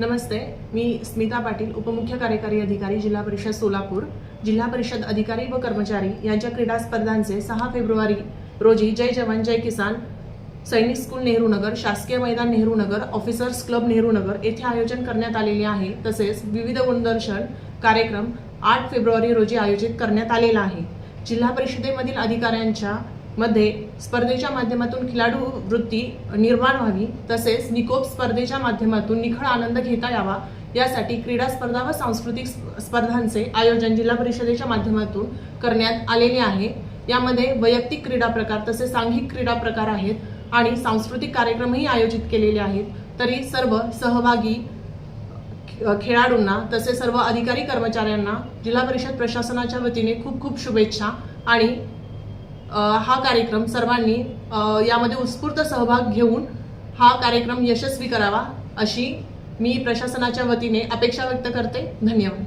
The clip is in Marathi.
नमस्ते मी स्मिता पाटील उपमुख्य कार्यकारी अधिकारी जिल्हा परिषद सोलापूर. जिल्हा परिषद अधिकारी व कर्मचारी यांच्या क्रीडा स्पर्धांचे सहा फेब्रुवारी रोजी जय जवान जय किसान सैनिक स्कूल नेहरू नगर शासकीय मैदान नेहरू नगर ऑफिसर्स क्लब नेहरू नगर येथे आयोजन करण्यात आलेले आहे. तसेच विविध गुणदर्शन कार्यक्रम आठ फेब्रुवारी रोजी आयोजित करण्यात आलेला आहे. जिल्हा परिषदेमधील अधिकाऱ्यांच्या मध्ये स्पर्धेच्या माध्यमातून खिलाडू वृत्ती निर्माण व्हावी तसेच निकोप स्पर्धेच्या माध्यमातून निखळ आनंद घेता यावा यासाठी क्रीडा स्पर्धा व सांस्कृतिक स्पर्धांचे आयोजन जिल्हा परिषदेच्या माध्यमातून करण्यात आलेले आहे. यामध्ये वैयक्तिक क्रीडा प्रकार तसेच सांघिक क्रीडा प्रकार आहेत आणि सांस्कृतिक कार्यक्रमही आयोजित केलेले आहेत. तरी सर्व सहभागी खेळाडूंना तसेच सर्व अधिकारी कर्मचाऱ्यांना जिल्हा परिषद प्रशासनाच्या वतीने खूप खूप शुभेच्छा आणि हा कार्यक्रम सर्वांनी यामध्ये उत्स्फूर्त सहभाग घेऊन हा कार्यक्रम यशस्वी करावा अशी मी प्रशासनाच्या वतीने अपेक्षा व्यक्त करते. धन्यवाद.